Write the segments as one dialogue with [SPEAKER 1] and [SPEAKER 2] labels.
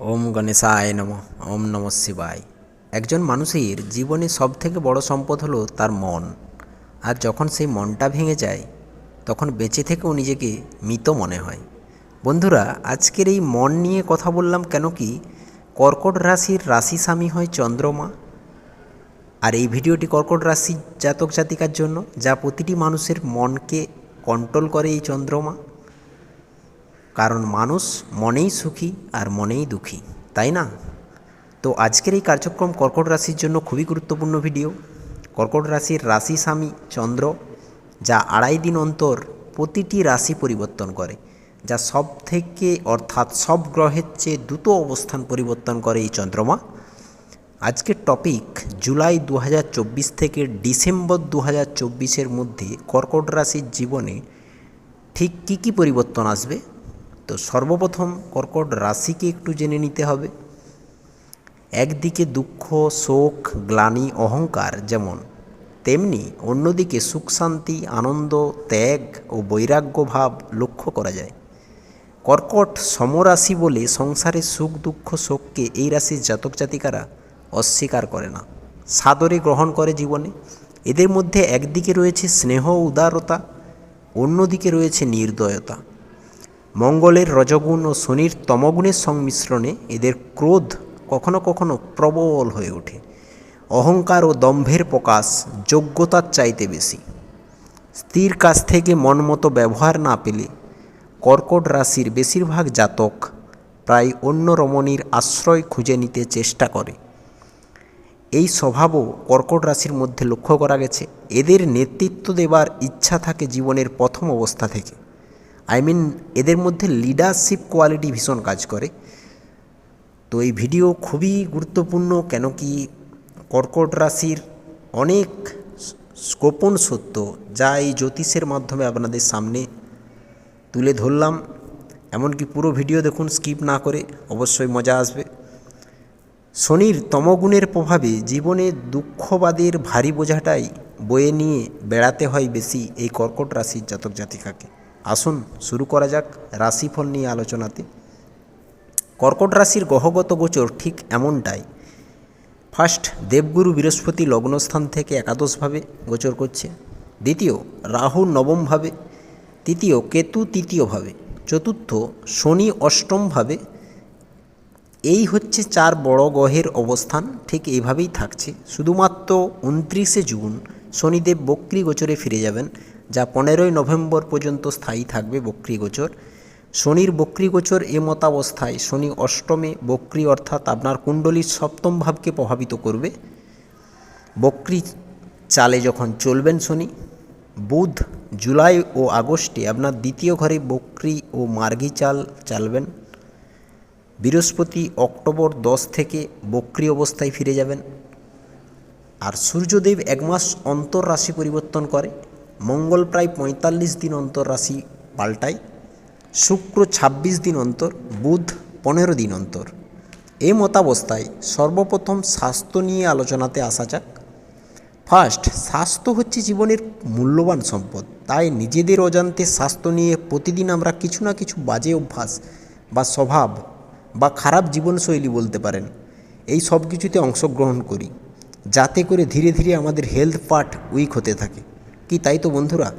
[SPEAKER 1] ওম গণেশায় নম, ওম নম শিবায়। একজন মানুষের জীবনে সব থেকে বড় সম্পদ হলো তার মন। আর যখন সেই মনটা ভেঙে যায়, তখন বেঁচে থেকেও নিজেকে মৃত মনে হয়। বন্ধুরা, আজকের এই মন নিয়ে কথা বললাম কেন কি, কর্কট রাশির রাশি স্বামী হয় চন্দ্রমা। আর এই ভিডিওটি কর্কট রাশির জাতক জাতিকার জন্য, যা প্রতিটি মানুষের মনকে কন্ট্রোল করে এই চন্দ্রমা। কারণ মানুষ মনেই সুখী আর মনেই দুঃখী, তাই না? তো আজকের এই কার্যক্রম কর্কট রাশির জন্য খুবই গুরুত্বপূর্ণ ভিডিও। কর্কট রাশির রাশি স্বামী চন্দ্র, যা আড়াই দিন অন্তর প্রতিটি রাশি পরিবর্তন করে, যা সব থেকে অর্থাৎ সব গ্রহের চেয়ে দ্রুত অবস্থান পরিবর্তন করে এই চন্দ্রমা। আজকের টপিক জুলাই দু হাজার চব্বিশ থেকে ডিসেম্বর দু হাজার মধ্যে কর্কট রাশির জীবনে ঠিক কী কী পরিবর্তন আসবে তো সর্বপ্রথম কর্কট রাশিকে একটু জেনে নিতে হবে। একদিকে দুঃখ, শোক, গ্লানি, অহংকার যেমন, তেমনি অন্যদিকে সুখ শান্তি আনন্দ, ত্যাগ ও বৈরাগ্য ভাব লক্ষ্য করা যায়। কর্কট সমরাশি বলে সংসারের সুখ, দুঃখ, শোককে এই রাশির জাতক জাতিকারা অস্বীকার করে না। সাদরে গ্রহণ করে জীবনে। এদের মধ্যে একদিকে রয়েছে স্নেহ, উদারতা, অন্যদিকে রয়েছে নির্দয়তা। মঙ্গলের রজগুণ ও শনির তমগুণের সংমিশ্রণে এদের ক্রোধ কখনো কখনো প্রবল হয়ে ওঠে। অহংকার ও দম্ভের প্রকাশ যোগ্যতার চাইতে বেশি। স্ত্রীর কাছ থেকে মনমতো ব্যবহার না পেলে কর্কট রাশির বেশিরভাগ জাতক প্রায় অন্য রমণীর আশ্রয় খুঁজে নিতে চেষ্টা করে। এই স্বভাবও কর্কট রাশির মধ্যে লক্ষ্য করা গেছে। এদের নেতৃত্ব দেবার ইচ্ছা থাকে জীবনের প্রথম অবস্থা থেকে। আই মিন এদের মধ্যে লিডারশিপ কোয়ালিটি ভীষণ কাজ করে। তো এই ভিডিও খুবই গুরুত্বপূর্ণ, কেন কি কর্কট রাশির অনেক গোপন সত্য, যা এই জ্যোতিষের মাধ্যমে আপনাদের সামনে তুলে ধরলাম। এমনকি পুরো ভিডিও দেখুন স্কিপ না করে, অবশ্যই মজা আসবে। শনির তমগুণের প্রভাবে জীবনে দুঃখবাদের ভারী বোঝাটাই বয়ে নিয়ে বেড়াতে হয় বেশি এই কর্কট রাশির জাতক জাতিকাকে আসুন, শুরু করা যাক রাশিফল নিয়ে আলোচনাতে। কর্কট রাশির গ্রহগত গোচর ঠিক এমনটাই। ফার্স্ট, দেবগুরু বৃহস্পতি লগ্নস্থান থেকে একাদশভাবে গোচর করছে। দ্বিতীয়, রাহু নবমভাবে। তৃতীয়, কেতু তৃতীয়ভাবে। চতুর্থ, শনি অষ্টমভাবে। এই হচ্ছে চার বড় গ্রহের অবস্থান, ঠিক এইভাবেই থাকছে। শুধুমাত্র উনত্রিশে জুন শনিদেব বক্রি গোচরে ফিরে যাবেন। যা পনেরোই নভেম্বর পর্যন্ত স্থায়ী থাকবে বক্রি গোচর। শনির বক্রি গোচর এ মতাবস্থায় শনি অষ্টমে বক্রি অর্থাৎ আপনার কুণ্ডলীর সপ্তম ভাবকে প্রভাবিত করবে। বক্রি চালে যখন চলবেন শনি, বুধ, জুলাই ও আগস্টে আপনার দ্বিতীয় ঘরে বক্রি ও মার্গী চাল চালবেন। বৃহস্পতি অক্টোবর দশ থেকে বক্রি অবস্থায় ফিরে যাবেন। আর সূর্যদেব এক মাস অন্তর রাশি পরিবর্তন করে। মঙ্গল প্রায় পঁয়তাল্লিশ দিন অন্তর রাশি পাল্টায়, শুক্র ২৬ দিন অন্তর, বুধ পনেরো দিন অন্তর। এ মতাবস্থায় সর্বপ্রথম স্বাস্থ্য নিয়ে আলোচনাতে আসা যাক। ফার্স্ট, স্বাস্থ্য হচ্ছে জীবনের মূল্যবান সম্পদ। তাই নিজেদের অজান্তে স্বাস্থ্য নিয়ে প্রতিদিন আমরা কিছু না কিছু বাজে অভ্যাস বা স্বভাব বা খারাপ জীবনশৈলী বলতে পারেন, এই সব কিছুতে অংশগ্রহণ করি। যাতে করে ধীরে ধীরে আমাদের হেলথ পার্ট উইক হতে থাকে। কি তাই তো বন্ধুরা?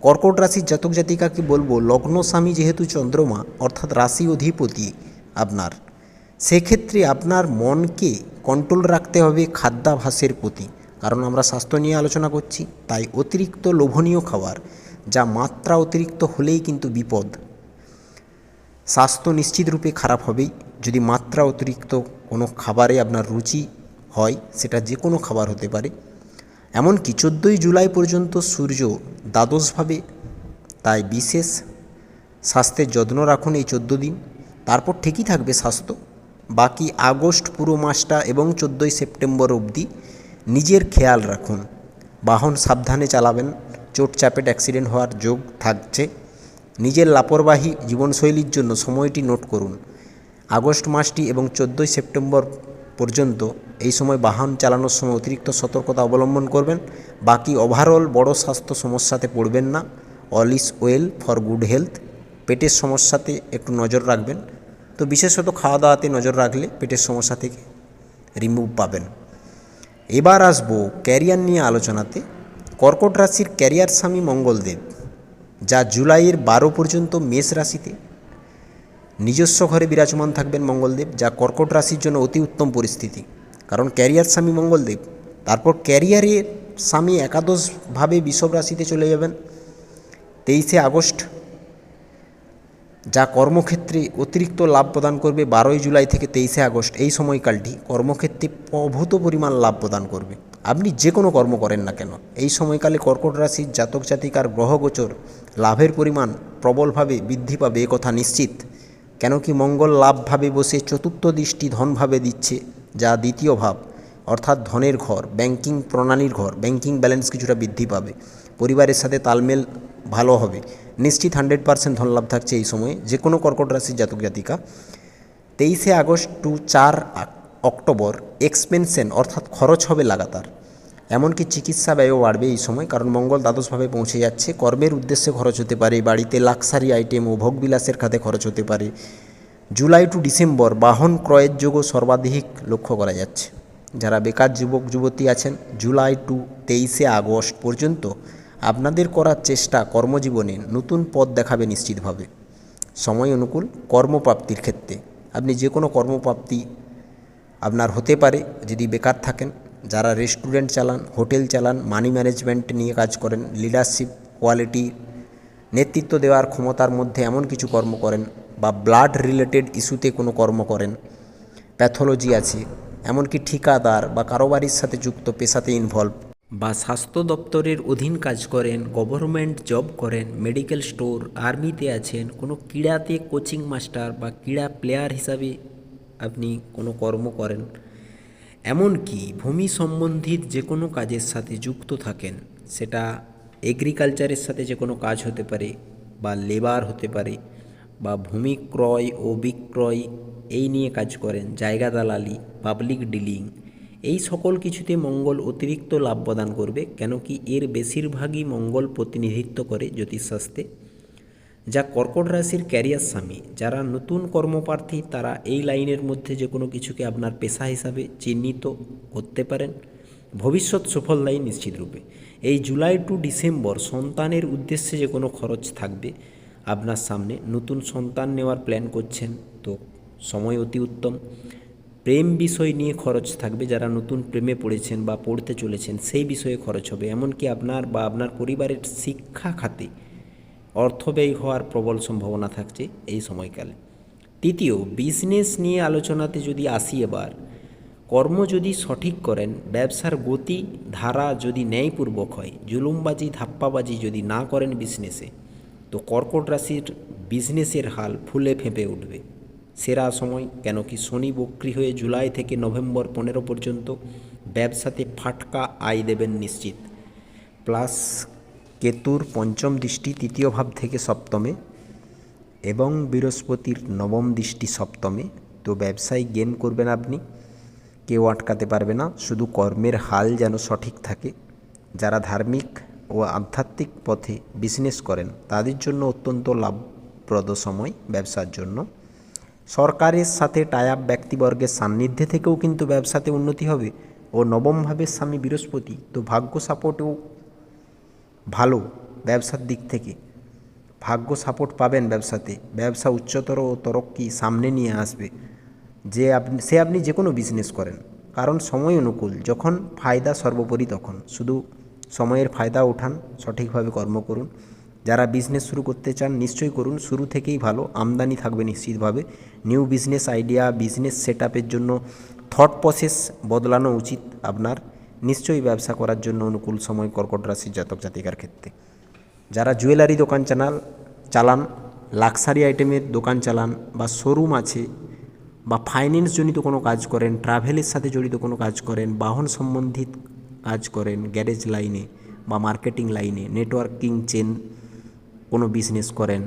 [SPEAKER 1] কর্কট রাশির জাতক জাতিকাকে বলব, লগ্ন স্বামী যেহেতু চন্দ্রমা, অর্থাৎ রাশি অধিপতি আপনার। সেক্ষেত্রে আপনার মনকে কন্ট্রোল রাখতে হবে খাদ্যাভাসের প্রতি। কারণ আমরা স্বাস্থ্য নিয়ে আলোচনা করছি, তাই অতিরিক্ত লোভনীয় খাবার, যা মাত্রা অতিরিক্ত হলেই কিন্তু বিপদ। স্বাস্থ্য নিশ্চিত রূপে খারাপ হবেই। যদি মাত্রা অতিরিক্ত কোনো খাবারে আপনার রুচি হয়, সেটা যে কোনো খাবার হতে পারে। এমনকি চোদ্দোই জুলাই পর্যন্ত সূর্য দ্বাদশভাবে, তাই বিশেষ স্বাস্থ্যের যত্ন রাখুন এই চোদ্দ দিন। তারপর ঠিকই থাকবে স্বাস্থ্য। বাকি আগস্ট পুরো মাসটা এবং চোদ্দোই সেপ্টেম্বর অবধি নিজের খেয়াল রাখুন। বাহন সাবধানে চালাবেন। চোট চাপেট অ্যাক্সিডেন্ট হওয়ার যোগ থাকছে। নিজের লাপরবাহী জীবনশৈলীর জন্য সময়টি নোট করুন। আগস্ট মাসটি এবং চোদ্দোই সেপ্টেম্বর পর্যন্ত এই সময় বাহন চালানোর সময় অতিরিক্ত সতর্কতা অবলম্বন করবেন। বাকি ওভারঅল বড় স্বাস্থ্য সমস্যাতে পড়বেন না। All is well for good health পেটের সমস্যাতে একটু নজর রাখবেন। তো বিশেষত খাওয়া দাওয়াতে নজর রাখলে পেটের সমস্যা থেকে রিমুভ পাবেন। এবার আসব ক্যারিয়ার নিয়ে আলোচনাতে। কর্কট রাশির ক্যারিয়ার স্বামী মঙ্গলদেব, যা জুলাইয়ের বারো পর্যন্ত মেষ রাশিতে নিজস্ব ঘরে বিরাজমান থাকবেন মঙ্গলদেব, যা কর্কট রাশির জন্য অতি উত্তম পরিস্থিতি। কারণ ক্যারিয়ার স্বামী মঙ্গলদেব, তারপর ক্যারিয়ারে স্বামী একাদশভাবে বিষব রাশিতে চলে যাবেন। তেইশে আগস্ট, যা কর্মক্ষেত্রে অতিরিক্ত লাভ প্রদান করবে। বারোই জুলাই থেকে তেইশে আগস্ট, এই সময়কালটি কর্মক্ষেত্রে প্রভূত পরিমাণ লাভ প্রদান করবে। আপনি যে কোনো কর্ম করেন না কেন, এই সময়কালে কর্কট রাশির জাতক জাতিকার গ্রহগোচর লাভের পরিমাণ প্রবলভাবে বৃদ্ধি পাবে কথা নিশ্চিত। কেন কি মঙ্গল লাভভাবে বসে চতুর্থ দৃষ্টি ধনভাবে দিচ্ছে, যা দ্বিতীয় ভাব, অর্থাৎ ধনের ঘর ব্যাংকিং প্রণালীর ঘর ব্যাংকিং ব্যালেন্স কিছুটা বৃদ্ধি পাবে। পরিবারের সাথে তালমেল ভালো হবে। নিশ্চিত হান্ড্রেড পার্সেন্ট ধনলাভ থাকছে এই সময়ে যে কোনো কর্কট রাশির জাতক জাতিকা। তেইশে আগস্ট টু চার অক্টোবর এক্সপেনশন অর্থাৎ খরচ হবে লাগাতার। এমনকি চিকিৎসা ব্যয়ও বাড়বে এই সময়, কারণ মঙ্গল দ্বাদশভাবে পৌঁছে যাচ্ছে। কর্মের উদ্দেশ্যে খরচ হতে পারে, বাড়িতে লাক্সারি আইটেম ও ভোগবিলাসের খাতে খরচ হতে পারে। জুলাই টু ডিসেম্বর বাহন ক্রয়ের যোগও সর্বাধিক লক্ষ্য করা যাচ্ছে। যারা বেকার যুবক, যুবতী আছেন, জুলাই টু তেইশে আগস্ট পর্যন্ত আপনাদের করার চেষ্টা কর্মজীবনে নতুন পথ দেখাবে নিশ্চিতভাবে। সময় অনুকূল, কর্মপ্রাপ্তির ক্ষেত্রে। আপনি যে কোনো কর্মপ্রাপ্তি আপনার হতে পারে, যদি বেকার থাকেন যারা রেস্টুরেন্ট চালান হোটেল চালান মানি ম্যানেজমেন্ট নিয়ে কাজ করেন লিডারশিপ কোয়ালিটি নেতৃত্ব দেওয়ার ক্ষমতার মধ্যে এমন কিছু কর্ম করেন বা ব্লাড রিলেটেড ইস্যুতে কোনো কর্ম করেন প্যাথোলজি আছে, এমনকি ঠিকাদার বা কারোবারির সাথে যুক্ত পেশাতে ইনভলভ বা স্বাস্থ্য দপ্তরের অধীন কাজ করেন গভর্নমেন্ট জব করেন মেডিকেল স্টোর আর্মিতে আছেন, কোনো ক্রীড়াতে কোচিং মাস্টার বা ক্রীড়া প্লেয়ার হিসাবে আপনি কোনো কর্ম করেন। এমনকি ভূমি সম্বন্ধিত যে কোনো কাজের সাথে যুক্ত থাকেন, সেটা এগ্রিকালচারের সাথে যে কোনো কাজ হতে পারে বা লেবার হতে পারে বা ভূমি ক্রয় ও বিক্রয় এই নিয়ে কাজ করেন, জায়গা দালালি পাবলিক ডিলিং এই সকল কিছুতে মঙ্গল অতিরিক্ত লাভ প্রদান করবে, কেন কি এর বেশিরভাগই মঙ্গল প্রতিনিধিত্ব করে জ্যোতিষশাস্ত্রে। যা কর্কট রাশির ক্যারিয়ার স্বামী। যারা নতুন কর্মপ্রার্থী, তারা এই লাইনের মধ্যে যে কোনো কিছুকে আপনার পেশা হিসাবে চিহ্নিত করতে পারেন। ভবিষ্যৎ সফল লাইন নিশ্চিত রূপে এই জুলাই টু ডিসেম্বর সন্তানের উদ্দেশ্যে যে কোনো খরচ থাকবে আপনার সামনে। নতুন সন্তান নেওয়ার প্ল্যান করছেন তো সময় অতি উত্তম। প্রেম বিষয় নিয়ে খরচ থাকবে। যারা নতুন প্রেমে পড়েছেন বা পড়তে চলেছেন, সেই বিষয়ে খরচ হবে। এমনকি আপনার বা আপনার পরিবারের শিক্ষা খাতে অর্থ ব্যয় হওয়ার প্রবল সম্ভাবনা থাকছে এই সময়কালে। তৃতীয় বিজনেস নিয়ে আলোচনাতে যদি আসি এবার, কর্ম যদি সঠিক করেন, ব্যবসার গতি, ধারা যদি ন্যায়পূর্বক হয়, জুলুমবাজি, ধাপ্পাবাজি যদি না করেন বিজনেসে তো কর্কট রাশির বিজনেসের হাল ফুলে ফেঁপে উঠবে। সেরা সময়, কেন কি শনি বক্রি হয়ে জুলাই থেকে নভেম্বর পনেরো পর্যন্ত ব্যবসাতে ফাটকা আয় দেবেন নিশ্চিত। প্লাস কেতুর পঞ্চম দৃষ্টি তৃতীয় ভাব থেকে সপ্তমে এবং বৃহস্পতির নবম দৃষ্টি সপ্তমে। তো ব্যবসায় গেন করবেন আপনি, কেউ আটকাতে পারবে না, শুধু কর্মের হাল যেন সঠিক থাকে। যারা ধার্মিক ও আধ্যাত্মিক পথে বিজনেস করেন, তাদের জন্য অত্যন্ত লাভপ্রদ সময় ব্যবসার জন্য। সরকারের সাথে টায়াপ ব্যক্তিবর্গের সান্নিধ্যে থেকেও কিন্তু ব্যবসাতে উন্নতি হবে। ও নবমভাবে স্বামী বৃহস্পতি, তো ভাগ্য সাপোর্টেও ভালো ব্যবসার দিক থেকে। ভাগ্য সাপোর্ট পাবেন ব্যবসাতে। ব্যবসা উচ্চতর ও তরক্কি সামনে নিয়ে আসবে। যে আপনি সে আপনি যে কোনো বিজনেস করেন। কারণ সময় অনুকূল। যখন ফায়দা সর্বোপরি তখন। শুধু সময়ের ফায়দা ওঠান, সঠিকভাবে কর্ম করুন। যারা বিজনেস শুরু করতে চান, নিশ্চয়ই করুন। শুরু থেকেই ভালো। আমদানি থাকবে নিশ্চিতভাবে। New business idea business set জন্য থট প্রসেস বদলানো উচিত আপনার। নিশ্চয়ই ব্যবসা করার জন্য অনুকূল সময় কর্কট রাশির জাতক জাতিকার ক্ষেত্রে। যারা জুয়েলারি দোকান চালান চালান লাক্সারি আইটেমের দোকান চালান বা শোরুম আছে বা ফাইন্যান্স জনিত কোনো কাজ করেন ট্রাভেলের সাথে জড়িত কোনো কাজ করেন, বাহন সম্বন্ধিত কাজ করেন গ্যারেজ লাইনে বা মার্কেটিং লাইনে নেটওয়ার্কিং চেন কোনো বিজনেস করেন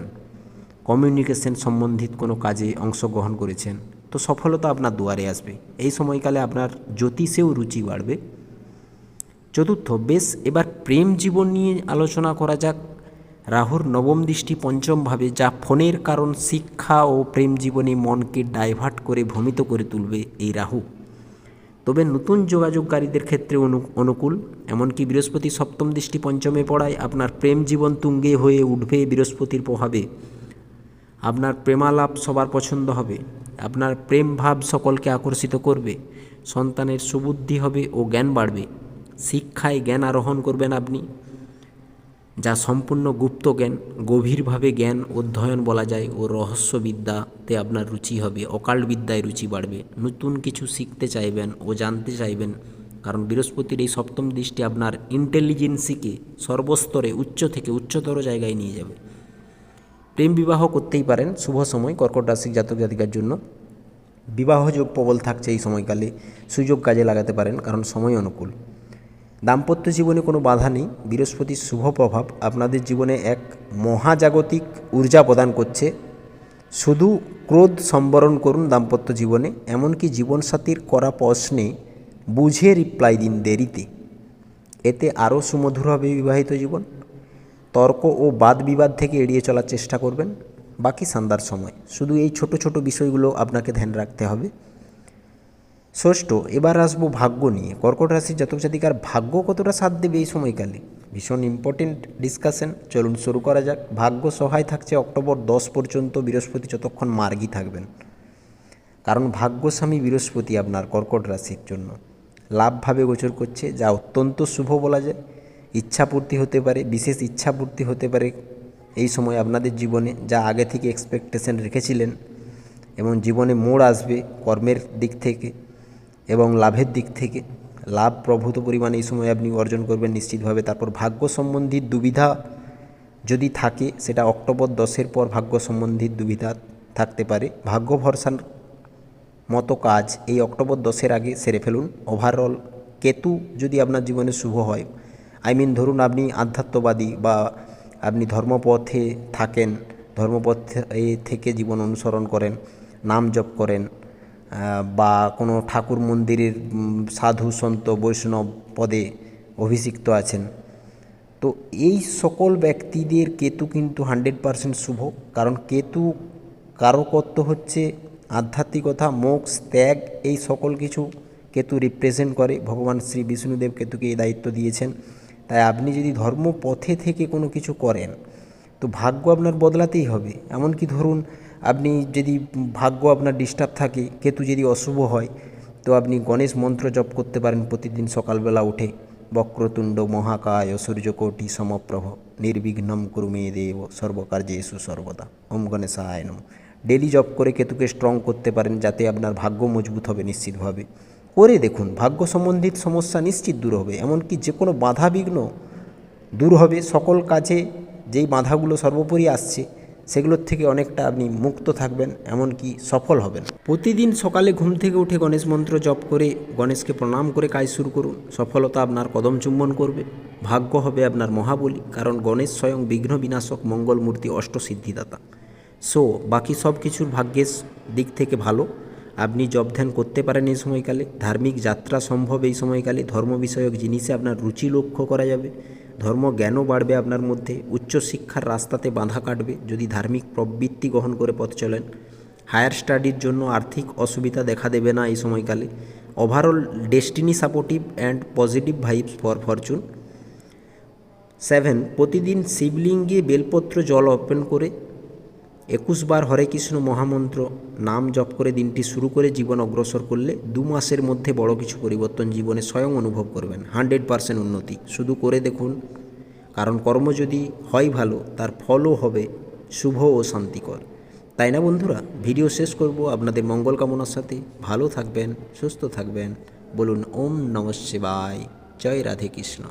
[SPEAKER 1] কমিউনিকেশন সম্বন্ধিত কোনো কাজে অংশগ্রহণ করেছেন, তো সফলতা আপনার দুয়ারে আসবে। এই সময়কালে আপনার জ্যোতিষেও রুচি বাড়বে। চতুর্থ, বেশ, এবার প্রেম জীবন নিয়ে আলোচনা করা যাক। রাহুর নবম দৃষ্টি পঞ্চমভাবে, যা ফোনের কারণ শিক্ষা ও প্রেম জীবনে মনকে ডাইভার্ট করে ভ্রমিত করে তুলবে এই রাহু। তবে নতুন যোগাযোগকারীদের ক্ষেত্রে অনু, অনুকূল, এমনকি বৃহস্পতি সপ্তম দৃষ্টি পঞ্চমে পড়ায় আপনার প্রেম জীবন তুঙ্গে হয়ে উঠবে বৃহস্পতির প্রভাবে। আপনার প্রেমালাপ সবার পছন্দ হবে, আপনার প্রেম ভাব সকলকে আকর্ষিত করবে, সন্তানের সুবুদ্ধি হবে ও জ্ঞান বাড়বে। শিক্ষায় জ্ঞান আরোহণ করবেন আপনি, যা সম্পূর্ণ গুপ্ত জ্ঞান, গভীরভাবে জ্ঞান অধ্যয়ন বলা যায় ও রহস্যবিদ্যাতে আপনার রুচি হবে অকাল্ট বিদ্যায় রুচি বাড়বে। নতুন কিছু শিখতে চাইবেন ও জানতে চাইবেন, কারণ বৃহস্পতির এই সপ্তম দৃষ্টি আপনার ইন্টেলিজেন্সিকে সর্বস্তরে উচ্চ থেকে উচ্চতর জায়গায় নিয়ে যাবে। প্রেম বিবাহ করতেই পারেন, শুভ সময়, কর্কট রাশি জাতক জাতিকার জন্য। বিবাহযোগ প্রবল থাকছে এই সময়কালে, সুযোগ কাজে লাগাতে পারেন, কারণ সময় অনুকূল। দাম্পত্য জীবনে কোনো বাধা নেই। বৃহস্পতির শুভ প্রভাব আপনাদের জীবনে এক মহাজাগতিক ঊর্জা প্রদান করছে। শুধু ক্রোধ সম্বরণ করুন দাম্পত্য জীবনে, এমনকি জীবনসাথীর করা প্রশ্নে বুঝে রিপ্লাই দিন দেরিতে। এতে আরও সুমধুর হবে বিবাহিত জীবন। তর্ক ও বাদ বিবাদ থেকে এড়িয়ে চলার চেষ্টা করবেন। বাকি সন্ধ্যার সময়। শুধু এই ছোট ছোট বিষয়গুলো আপনাকে ধ্যান রাখতে হবে। ষষ্ঠ, এবার আসব ভাগ্য নিয়ে। কর্কট রাশির জাতক জাতিকার ভাগ্য কতটা সাথ দেবে এই সময়কালে? ভীষণ ইম্পর্টেন্ট ডিসকাশন চলুন শুরু করা যাক। ভাগ্য সহায় থাকছে অক্টোবর দশ পর্যন্ত, বৃহস্পতি যতক্ষণ মার্গী থাকবেন। কারণ ভাগ্যস্বামী বৃহস্পতি আপনার কর্কট রাশির জন্য। লাভভাবে গোচর করছে, যা অত্যন্ত শুভ বলা যায়। ইচ্ছাপূর্তি হতে পারে, বিশেষ ইচ্ছাপূর্তি হতে পারে এই সময় আপনাদের জীবনে, যা আগে থেকে এক্সপেকটেশন রেখেছিলেন। এবং জীবনে মোড় আসবে কর্মের দিক থেকে। এবং লাভের দিক থেকে, লাভ প্রভূত পরিমাণে এই সময় আপনি অর্জন করবেন নিশ্চিতভাবে। তারপর ভাগ্য সম্বন্ধী দুবিধা যদি থাকে, সেটা অক্টোবর দশের পর ভাগ্য সম্বন্ধী দুবিধা থাকতে পারে। ভাগ্য ভরসার মতো কাজ এই অক্টোবর দশের আগে সেরে ফেলুন। ওভারঅল কেতু যদি আপনার জীবনে শুভ হয় আই মিন ধরুন আপনি আধ্যাত্মবাদী বা আপনি ধর্মপথে থাকেন, ধর্মপথ থেকে জীবন অনুসরণ করেন, নাম জপ করেন বা কোনো ঠাকুর মন্দিরের সাধু সন্ত বৈষ্ণব পদে অভিষিক্ত আছেন। তো এই সকল ব্যক্তিদের কেতু কিন্তু হান্ড্রেড পারসেন্ট শুভ, কারণ কেতু কারকত্ব হচ্ছে আধ্যাত্মিকতা, মোক্ষ, ত্যাগ, এই সকল কিছু কেতু রিপ্রেজেন্ট করে। ভগবান শ্রী বিষ্ণুদেব কেতুকে এই দায়িত্ব দিয়েছেন। তাই আপনি যদি ধর্মপথে থেকে কোনো কিছু করেন, তো ভাগ্য আপনার বদলাতেই হবে। এমনকি ধরুন আপনি যদি ভাগ্য আপনার ডিস্টার্ব থাকে, কেতু যদি অশুভ হয়, তো আপনি গণেশ মন্ত্র জপ করতে পারেন প্রতিদিন সকালবেলা উঠে। বক্রতুণ্ড মহাকায় সূর্যকোটি সমপ্রভ, নির্বিঘ্নম কুরুমে দেব সর্বকার্যেষু সর্বদা। ওম গণেশায় নম। ডেলি জপ করে কেতুকে স্ট্রং করতে পারেন যাতে আপনার ভাগ্য মজবুত হবে নিশ্চিতভাবে। করে দেখুন, ভাগ্য সম্বন্ধিত সমস্যা নিশ্চিত দূর হবে। এমনকি যে কোনো বাধা বিঘ্ন দূর হবে। সকল কাজে যেই বাধাগুলো সর্বোপরি আসছে সেগুলোর থেকে অনেকটা আপনি মুক্ত থাকবেন, এমনকি সফল হবেন। প্রতিদিন সকালে ঘুম থেকে উঠে গণেশ মন্ত্র জপ করে গণেশকে প্রণাম করে কাজ শুরু করুন। সফলতা আপনার কদম চুম্বন করবে। ভাগ্য হবে আপনার মহাবলী, কারণ গণেশ স্বয়ং বিঘ্ন বিনাশক মঙ্গল মূর্তি অষ্টসিদ্ধিদাতা সো, বাকি সব কিছুর ভাগ্যের দিক থেকে ভালো। আপনি জব ধ্যান করতে পারেন এই সময়কালে। ধার্মিক যাত্রা সম্ভব এই সময়কালে। ধর্ম বিষয়ক জিনিসে আপনার রুচি লক্ষ্য করা যাবে। ধর্ম জ্ঞানও বাড়বে আপনার মধ্যে উচ্চশিক্ষার রাস্তাতে বাঁধা কাটবে যদি ধার্মিক প্রবৃত্তি গ্রহণ করে পথ চলেন। হায়ার স্টাডির জন্য আর্থিক অসুবিধা দেখা দেবে না এই সময়কালে। Overall destiny supportive and positive vibes for fortune seven প্রতিদিন শিবলিঙ্গে বেলপত্র জল অর্পণ করে একুশ বার হরে কৃষ্ণ মহামন্ত্র, নাম জপ করে দিনটি শুরু করে জীবন অগ্রসর করলে দু মাসের মধ্যে বড় কিছু পরিবর্তন জীবনে স্বয়ং অনুভব করবেন, হান্ড্রেড পারসেন্ট উন্নতি। শুধু করে দেখুন, কারণ কর্ম যদি হয় ভালো, তার ফলও হবে শুভ ও শান্তিকর। তাই না বন্ধুরা? ভিডিও শেষ করব আপনাদের মঙ্গল কামনার সাথে। ভালো থাকবেন, সুস্থ থাকবেন। বলুন, ওম নমঃ শিবায়। জয় রাধে কৃষ্ণ।